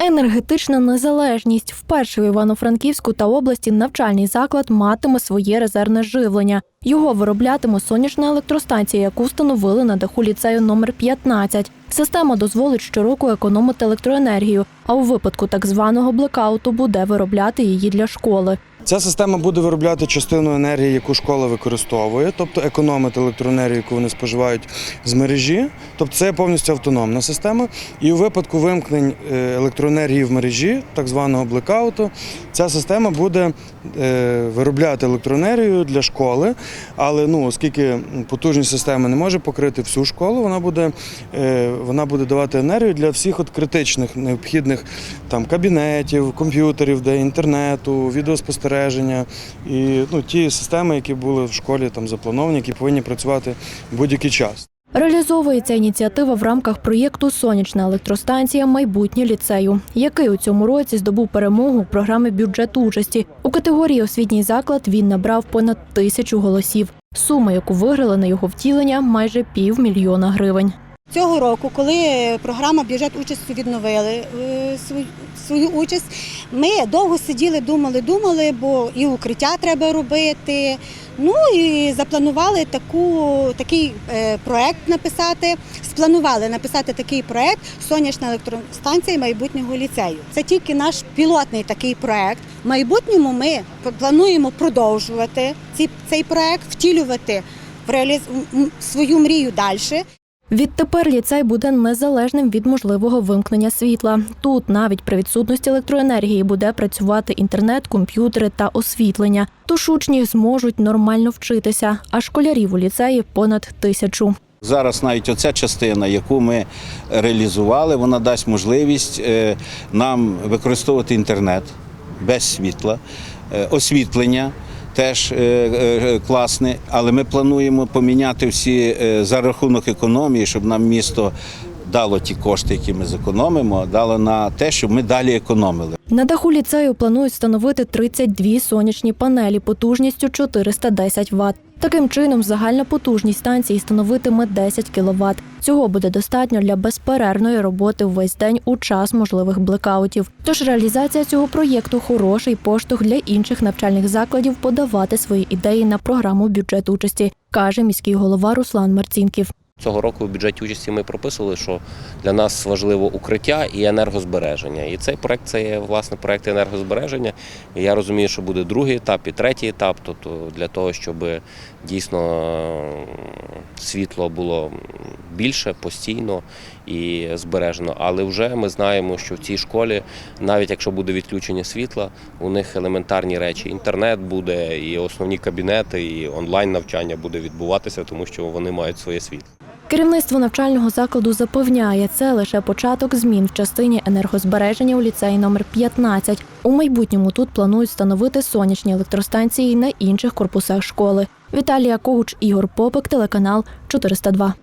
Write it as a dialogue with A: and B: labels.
A: Енергетична незалежність вперше в Івано-Франківську та області навчальний заклад матиме своє резервне живлення. Його вироблятиме сонячна електростанція, яку встановили на даху ліцею номер 15. Система дозволить щороку економити електроенергію, а у випадку так званого блекауту буде виробляти її для школи.
B: Ця система буде виробляти частину енергії, яку школа використовує, тобто економити електроенергію, яку вони споживають з мережі. Тобто це повністю автономна система. І у випадку вимкнень е, електроенергії в мережі, так званого блекауту, ця система буде е, виробляти електроенергію для школи. Але ну, оскільки потужність системи не може покрити всю школу, вона буде, е, вона буде давати енергію для всіх от критичних необхідних там кабінетів, комп'ютерів, де інтернету, відеоспостереження і ну, ті системи, які були в школі там заплановані, які повинні працювати будь-який час.
A: Реалізовується ініціатива в рамках проєкту Сонячна електростанція Майбутнє ліцею, який у цьому році здобув перемогу у програмі бюджет участі. У категорії освітній заклад він набрав понад тисячу голосів. Сума, яку виграли на його втілення, майже півмільйона гривень.
C: Цього року, коли програма бюджет участі відновили е, свою, участь, ми довго сиділи, думали, думали, бо і укриття треба робити. Ну і запланували таку, такий е, проект написати. Спланували написати такий проект Сонячна електростанція майбутнього ліцею. Це тільки наш пілотний такий проект. В майбутньому ми плануємо продовжувати ці, цей проект, втілювати в свою мрію далі.
A: Відтепер ліцей буде незалежним від можливого вимкнення світла. Тут навіть при відсутності електроенергії буде працювати інтернет, комп'ютери та освітлення. Тож учні зможуть нормально вчитися, а школярів у ліцеї понад тисячу.
D: Зараз навіть оця частина, яку ми реалізували, вона дасть можливість е, нам використовувати інтернет без світла, е, освітлення. Теж е, е, класне, але ми плануємо поміняти всі е, за рахунок економії, щоб нам місто дало ті кошти, які ми зекономимо, дало на те, щоб ми далі економили.
A: На даху ліцею планують встановити 32 сонячні панелі потужністю 410 Вт. Таким чином, загальна потужність станції становитиме 10 кВт. Цього буде достатньо для безперервної роботи весь день у час можливих блекаутів. Тож реалізація цього проєкту хороший поштовх для інших навчальних закладів подавати свої ідеї на програму бюджет участі, каже міський голова Руслан Марцінків.
E: Цього року в бюджеті участі ми прописували, що для нас важливо укриття і енергозбереження. І цей проект це є власне проект енергозбереження. І я розумію, що буде другий етап і третій етап. Тобто для того, щоб дійсно світло було більше постійно і збережено. Але вже ми знаємо, що в цій школі, навіть якщо буде відключення світла, у них елементарні речі. Інтернет буде, і основні кабінети, і онлайн навчання буде відбуватися, тому що вони мають своє світло.
A: Керівництво навчального закладу запевняє, це лише початок змін в частині енергозбереження у ліцеї номер 15. У майбутньому тут планують встановити сонячні електростанції на інших корпусах школи. Віталія Когуч, Ігор Попик, телеканал 402.